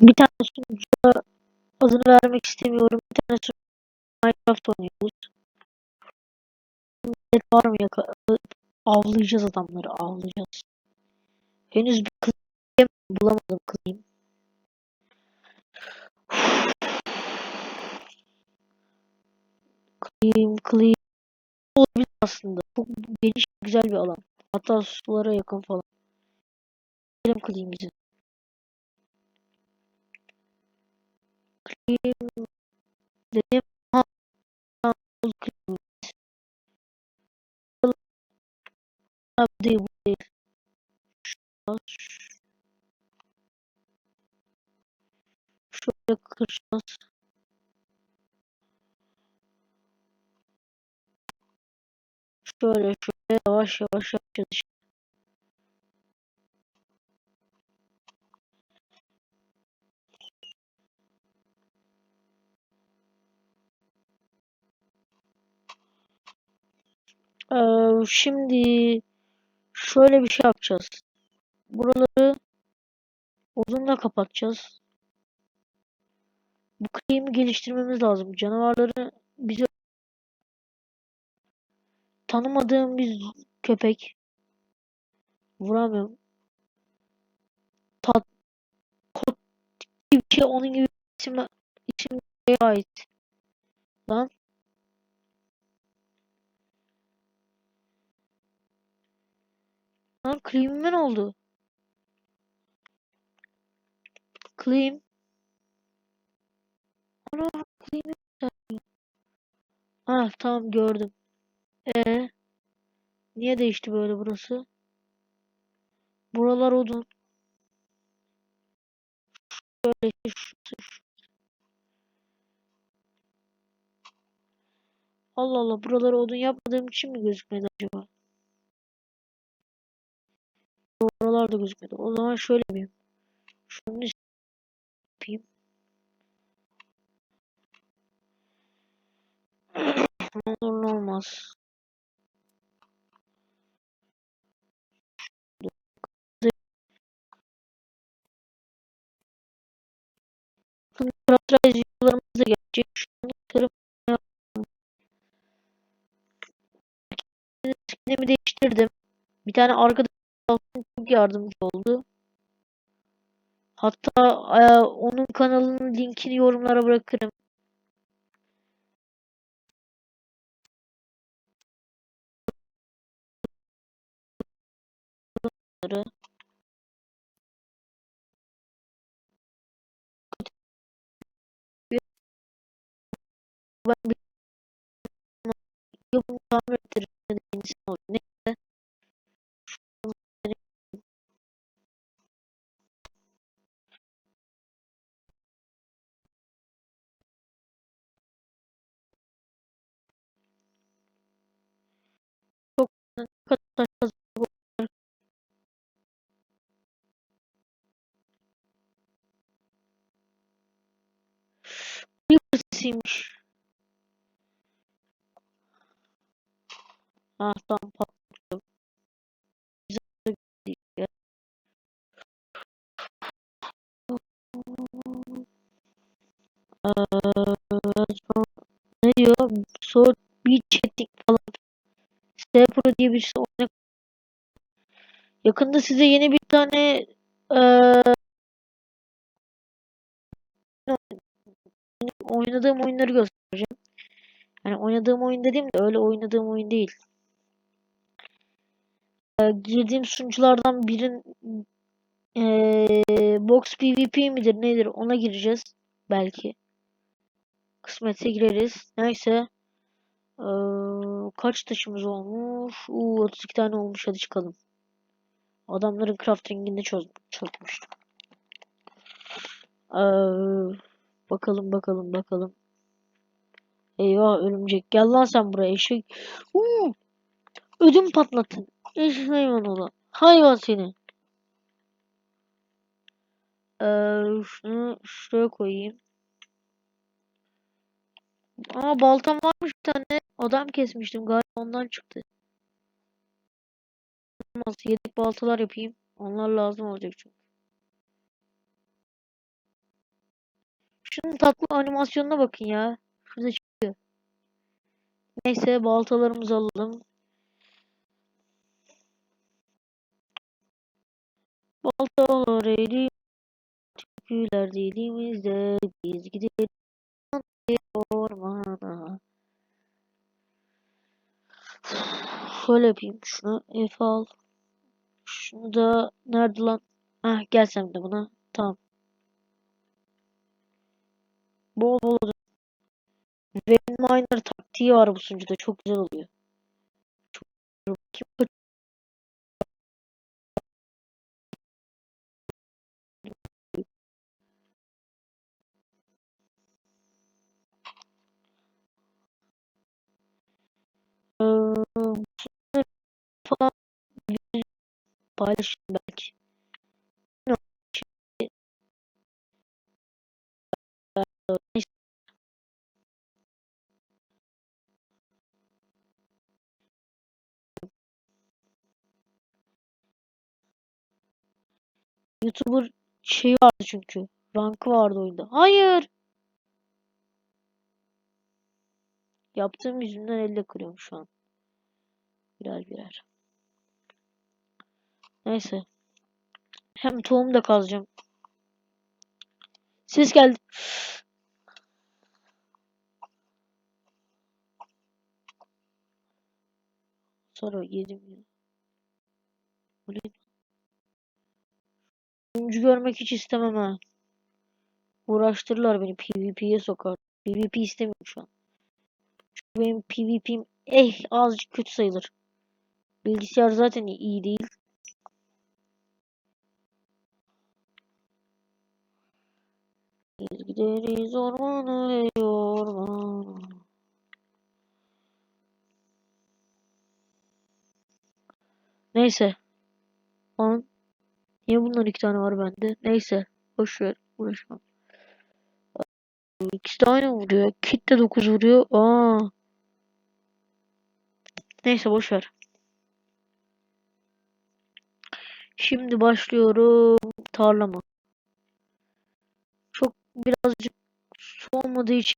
Bir tane sunucuya adını vermek istemiyorum. Bir tane sunucu Minecraft oynuyoruz. Millet var mı yaka avlayacağız adamları avlayacağız. Henüz bir kız bulamadım kızayım. Klayım klayım olabilir aslında. Çok geniş güzel bir alan. Hatta sulara yakın falan. Gidelim klayım bizi. Değil bu değil. Şurası. Şöyle kıracağız. Şöyle şöyle yavaş yavaş yapacağız Ee, şimdi şöyle bir şey yapacağız. Buraları odunla kapatacağız. Bu claim'i geliştirmemiz lazım. Canavarları bize tanımadığım bir köpek. Vuramıyorum. Tat kot gibi bir şey onun gibi isim isim ait. Lan lan claim'ime ne oldu? Claim. Ana yükselmiyor. Ha tamam gördüm. E niye değişti böyle burası? Buralar odun. Şöyle şu, şu, şu. Allah Allah buraları odun yapmadığım için mi gözükmedi acaba? Oralar da gözükmedi. O zaman şöyle yapayım. Şunu yapayım. Ne olur ne olmaz. Bakın Craft videolarımız da gelecek. Şu an tarım skinimi değiştirdim. Bir tane arkadaş çok yardımcı oldu. Hatta e, onun kanalının linkini yorumlara bırakırım. Ben bir bunu tamir ettiririm. Ne kadar fazla bu kadar bir sesiymiş. Ha tamam patlıyorum. Güzel bir şey. Eee, ne diyor? So bir chatting falan. S Pro diye bir şey oyna. Yakında size yeni bir tane eee oynadığım oyunları göstereceğim. Yani oynadığım oyun dediğim de öyle oynadığım oyun değil. Eee, girdiğim sunuculardan birin eee Box PvP midir nedir ona gireceğiz belki. Kısmetse gireriz. Neyse. Kaç taşımız olmuş? Uuu 32 tane olmuş hadi çıkalım. Adamların crafting'ini çöz çökmüş. Eee, bakalım bakalım bakalım. Eyvah örümcek. Gel lan sen buraya eşek. Uuu. Ödüm patlattın. Eşek hayvan ola. Hayvan seni. Eee, şunu şuraya koyayım. Aa baltam varmış bir tane. Adam kesmiştim galiba ondan çıktı. Yedek baltalar yapayım. Onlar lazım olacak çünkü. Şunun tatlı animasyonuna bakın ya. Şurada çıkıyor. Neyse baltalarımızı alalım. Baltalar elim. Tüküler. Biz gidelim ormana. Şöyle yapayım. Şunu F al. Şunu da nerede lan? Heh gelsem de buna. Tamam. Bol bol Vein Miner taktiği var bu sunucuda. Çok güzel oluyor. Çok Kim falan belki. YouTuber şey vardı çünkü. Rankı vardı oyunda. Hayır. Yaptığım yüzünden elle kırıyorum şu an. Birer birer. Neyse. Hem tohum da kazacağım. Ses geldi. Sonra yedim ya. Oyuncu görmek hiç istemem ha. Uğraştırırlar beni PvP'ye sokar. PvP istemiyorum şu an. Benim PvP'm eh azıcık kötü sayılır. Bilgisayar zaten iyi değil. Biz gideriz ormana ey. Neyse. Lan niye bunlar iki tane var bende? Neyse. Boş ver. Uğraşmam. İkisi de aynı vuruyor. Kit de 9 vuruyor. Aa. Neyse boş ver. Şimdi başlıyorum tarlama. Çok birazcık su olmadığı için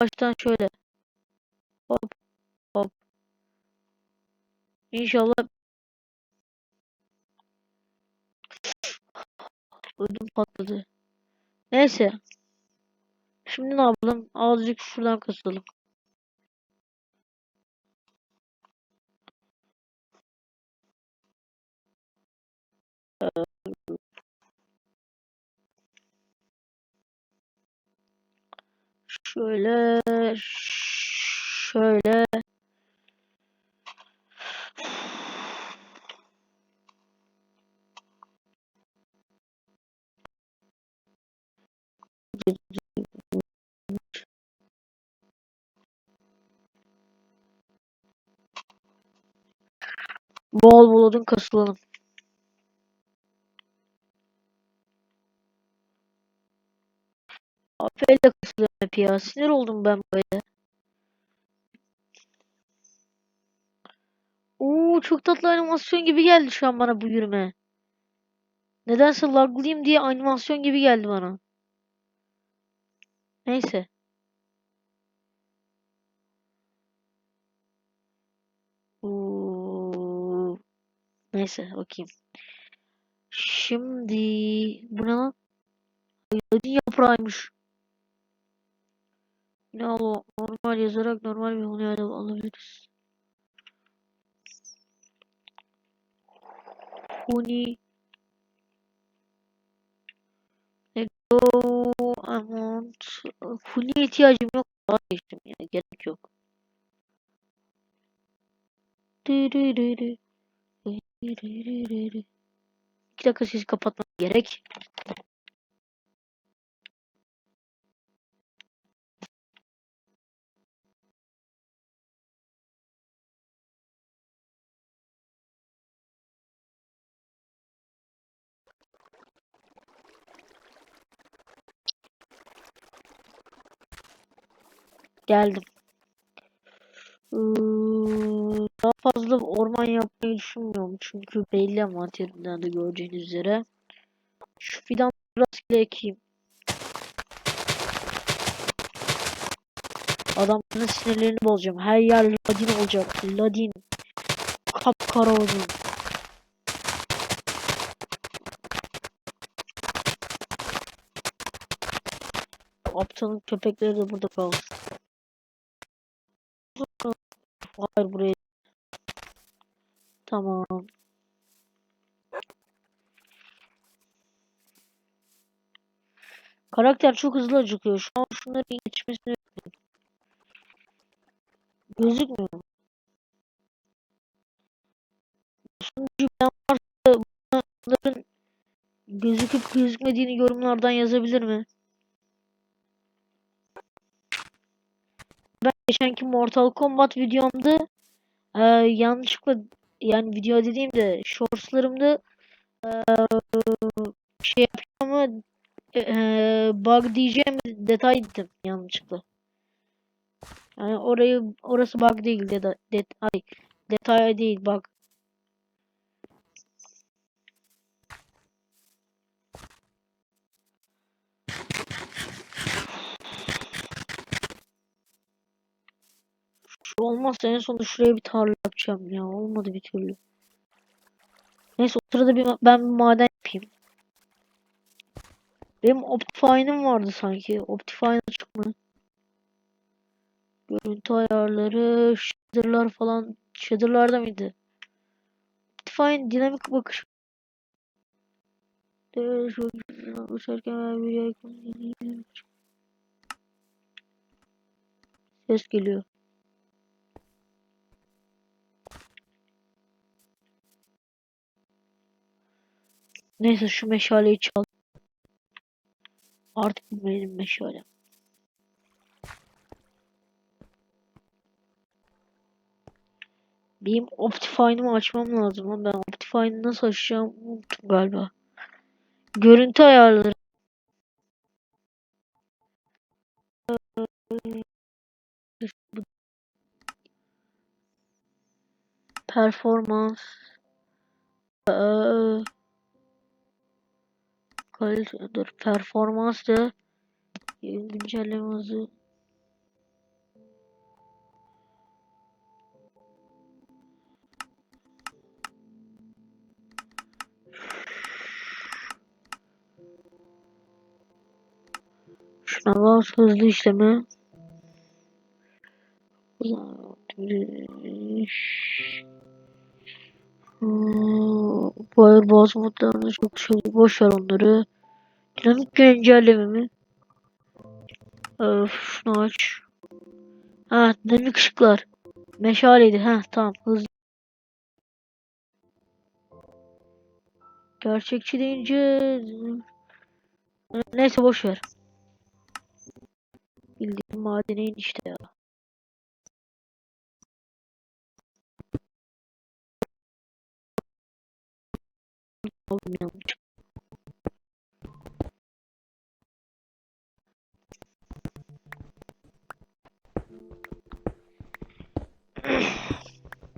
baştan şöyle hop hop İnşallah ödüm patladı. Neyse. Şimdi ne yapalım? Azıcık şuradan kasalım. Şöyle şöyle bol bol odun kasılalım. Aferin kasılıyorum hep ya. Sinir oldum ben böyle. Oo çok tatlı animasyon gibi geldi şu an bana bu yürüme. Nedense laglıyım diye animasyon gibi geldi bana. Neyse. Oo. Neyse bakayım. Şimdi bu ne lan? Yaprağıymış. Ne al normal yazarak normal bir alev alabiliriz. Huni Ego amount Huni'ye ihtiyacım yok. Vazgeçtim ya. Gerek yok. İki dakika sesi kapatmam gerek. geldim. Ee, daha fazla orman yapmayı düşünmüyorum çünkü belli envanterimden de göreceğiniz üzere. Şu fidanları rastgele ekeyim. Adamların sinirlerini bozacağım. Her yer ladin olacak. Ladin. Kapkara odun. Aptalın köpekleri de burada kalsın. Hayır buraya. Tamam. Karakter çok hızlı acıkıyor. Şu an yetişmesini bekliyorum. Gözükmüyor. Sunucu ben varsa bunların gözüküp gözükmediğini yorumlardan yazabilir mi? Geçenki Mortal Kombat videomda e, yanlışlıkla yani video dediğimde shortslarımda e, şey yapıyor ama e, bug diyeceğim detay dedim yanlışlıkla. Yani orayı orası bug değil deta, det, ay, detay değil bug. Olmazsa en sonunda şuraya bir tarla yapacağım ya. Olmadı bir türlü. Neyse o sırada bir, ben bir maden yapayım. Benim Optifine'ım vardı sanki. Optifine açık mı? Görüntü ayarları, shader'lar falan. Shader'larda mıydı? Optifine dinamik bakış. Ses geliyor. Neyse şu meşaleyi çal. Artık benim meşalem. Benim Optifine'ımı açmam lazım ama ben Optifine'ı nasıl açacağım unuttum galiba. Görüntü ayarları. Performans. Ee, kalite, dur performans da güncelleme. Şuna bas hızlı işleme. Hmm, Bu Airbus modlarında çok şey boş ver onları. Dinamik güncelleme mi? Öf, aç. Ha, dinamik ışıklar. Meşaleydi. Ha, tamam. Hızlı. Gerçekçi deyince neyse boş ver. Bildiğin madene işte ya. Yanlış.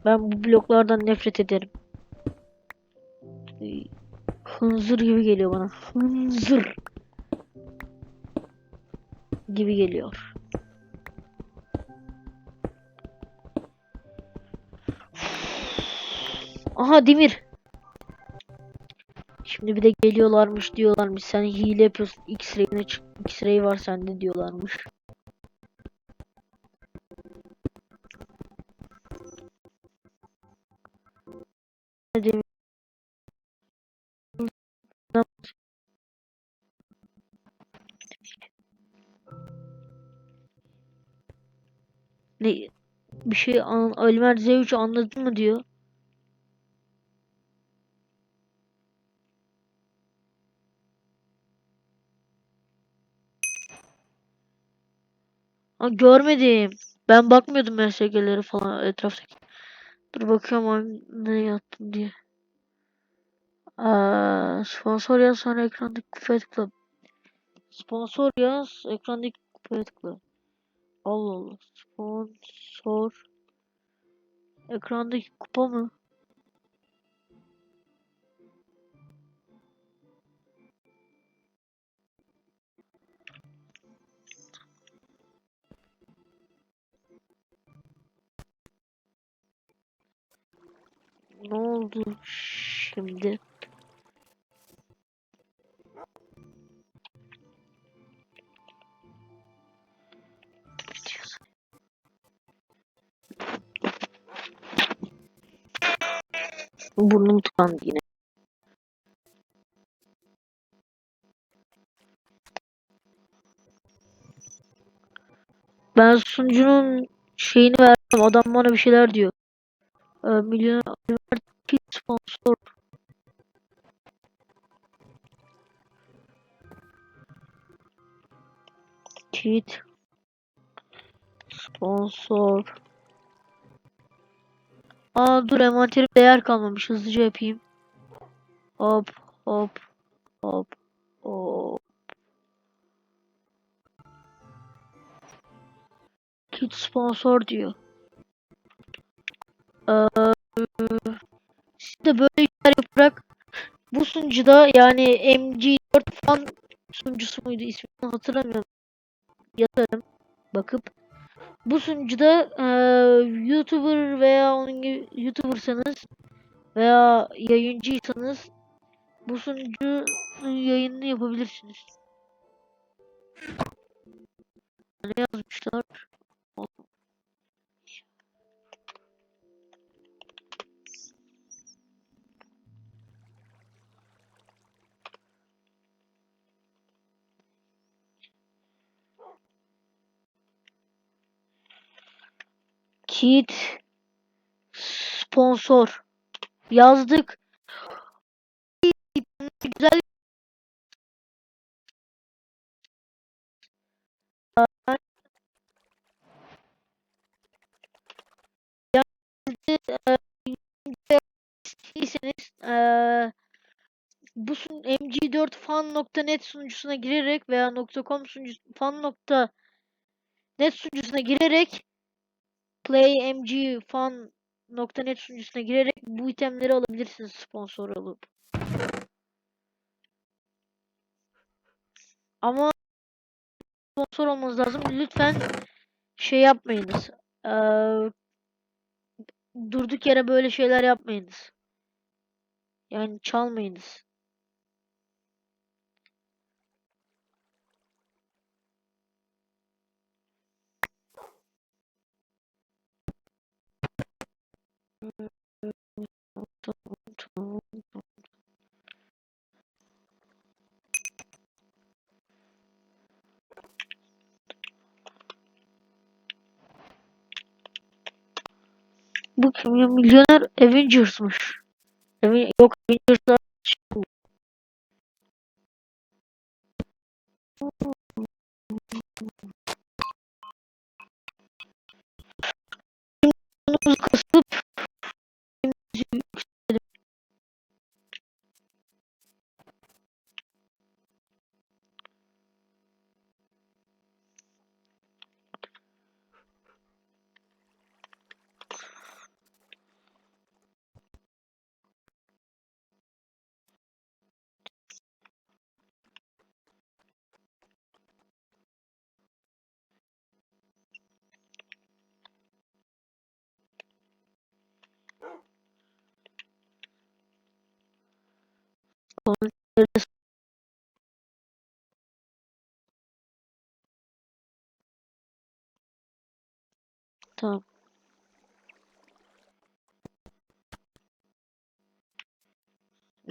Ben bu bloklardan nefret ederim. Hınzır gibi geliyor bana. Hınzır gibi geliyor. Aha demir. Şimdi bir de geliyorlarmış diyorlarmış. Sen hile yapıyorsun. X-ray'ine çık. X-ray var sende diyorlarmış. Ne bir şey an Ömer Z3 anladın mı diyor. Ha, görmedim. Ben bakmıyordum MSG'leri falan etraftaki. Dur bakıyorum ne yattın diye. Aa, sponsor yaz sonra ekrandaki kupaya tıkla. Sponsor yaz ekrandaki kupaya tıkla. Allah Allah. Sponsor. Ekrandaki kupa mı? Ne oldu şimdi? Burnum tıkandı yine. Ben sunucunun şeyini verdim. Adam bana bir şeyler diyor. Ee, milyon sponsor. Kit sponsor. Aa dur envanterimde yer kalmamış. Hızlıca yapayım. Hop hop hop hop. Kit sponsor diyor. Sunucuda yani MG4 fan sunucusu muydu ismini hatırlamıyorum. Yazarım bakıp bu sunucuda eee, YouTuber veya onun gibi YouTubersanız veya yayıncıysanız bu sunucunun yayınını yapabilirsiniz. Ne yazmışlar? Kit sponsor. Yazdık. Güzel. İsterseniz eee bu sun mg4 fan.net sunucusuna girerek veya .com sunucusu fan.net sunucusuna girerek play mg fan.net sunucusuna girerek bu itemleri alabilirsiniz sponsor olup. Ama sponsor olmanız lazım. Lütfen şey yapmayınız. Eee durduk yere böyle şeyler yapmayınız. Yani çalmayınız. Milyoner Avengers'mış. Aven yok Avengers'lar kasıp konuşuyoruz. Tamam.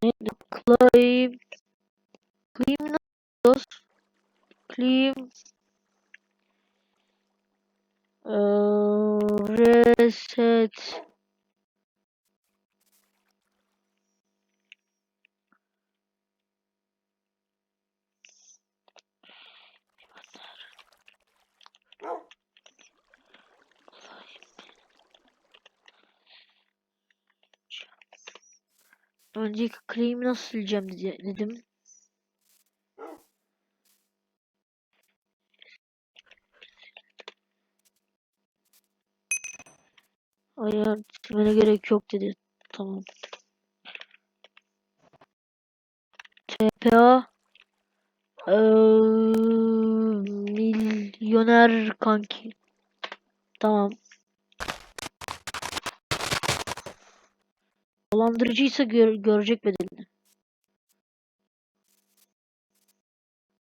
Neydi? Claim. Claim nasıl? Claim. Eee, reset. Önceki claim'i nasıl sileceğim dedim. Ayar silmene gerek yok dedi. Tamam. TPA eee, milyoner kanki. Tamam. Dolandırıcıysa gör- görecek bedelini.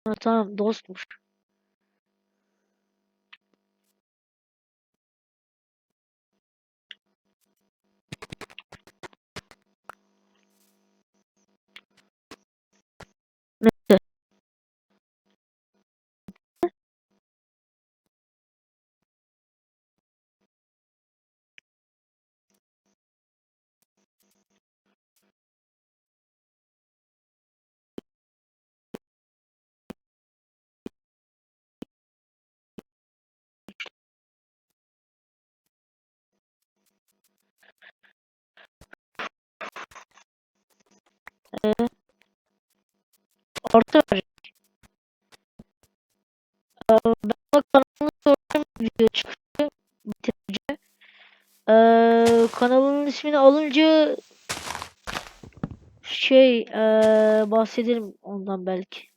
Ha, tamam dostmuş. Artı verecek. Ee, ben ona kanalını soracağım video çıkışı bitince. Ee, kanalının ismini alınca şey ee, bahsederim ondan belki.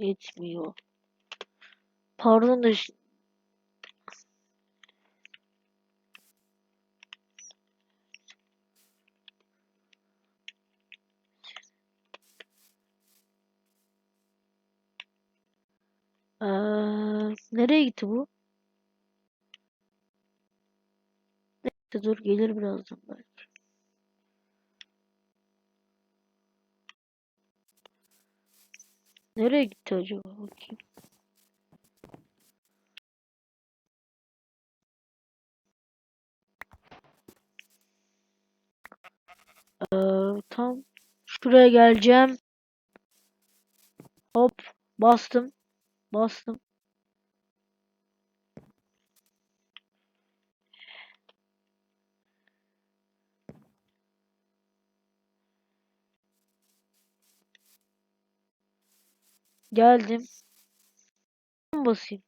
Etmiyor. Pardon da Ee, nereye gitti bu? Neyse dur gelir birazdan belki. Nereye gitti acaba? Bakayım. Ee, tam şuraya geleceğim. Hop bastım. Bastım. Geldim. Basayım.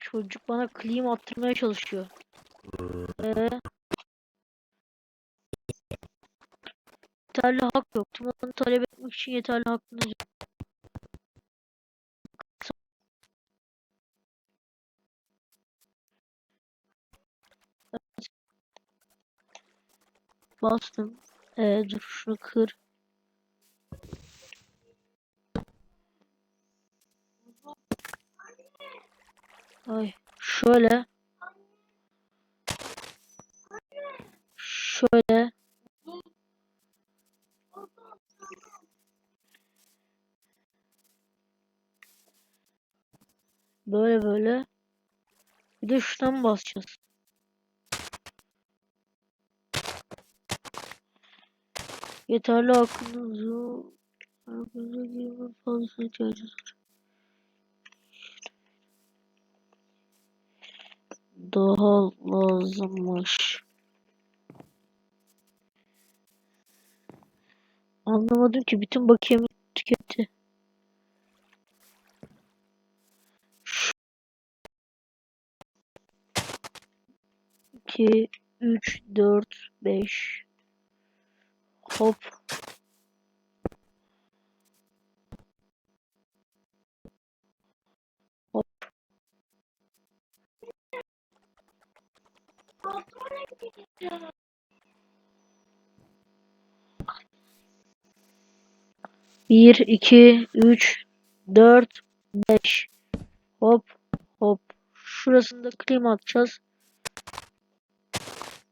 Çocuk bana klima attırmaya çalışıyor. Ee, yeterli hak yok. Tüm onu talep etmek için yeterli hakkınız yok. Bastım. Ee, dur şunu kır. Ay şöyle. Şöyle. Böyle böyle. Bir de şuradan basacağız. Yeterli hakkınız yok. Hakkınıza girme fazla ihtiyacınız var. Daha lazımmış. Anlamadım ki bütün bakiyemi tüketti. 2 3 4 5 Hop. Hop. Bir, iki, üç, dört, beş. Hop, hop. Şurasında klima atacağız.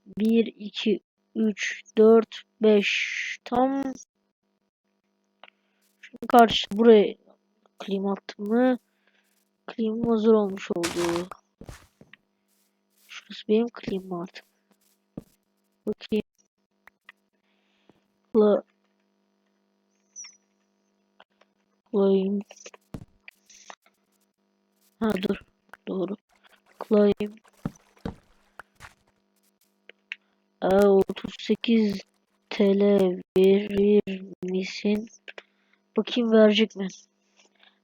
Bir, iki, üç, dört, beş. Tam şunun karşı buraya Klima attım mı? Klimam hazır olmuş oldu. Şurası benim klimam artık. Bakayım. La Claim. Ha dur. Doğru. Claim. 38 TL verir misin? Bakayım verecek mi?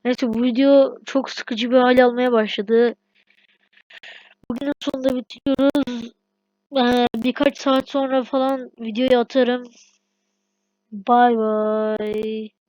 Neyse bu video çok sıkıcı bir hal almaya başladı. Bugünün sonunda bitiriyoruz. Ee, birkaç saat sonra falan videoyu atarım. Bye bye.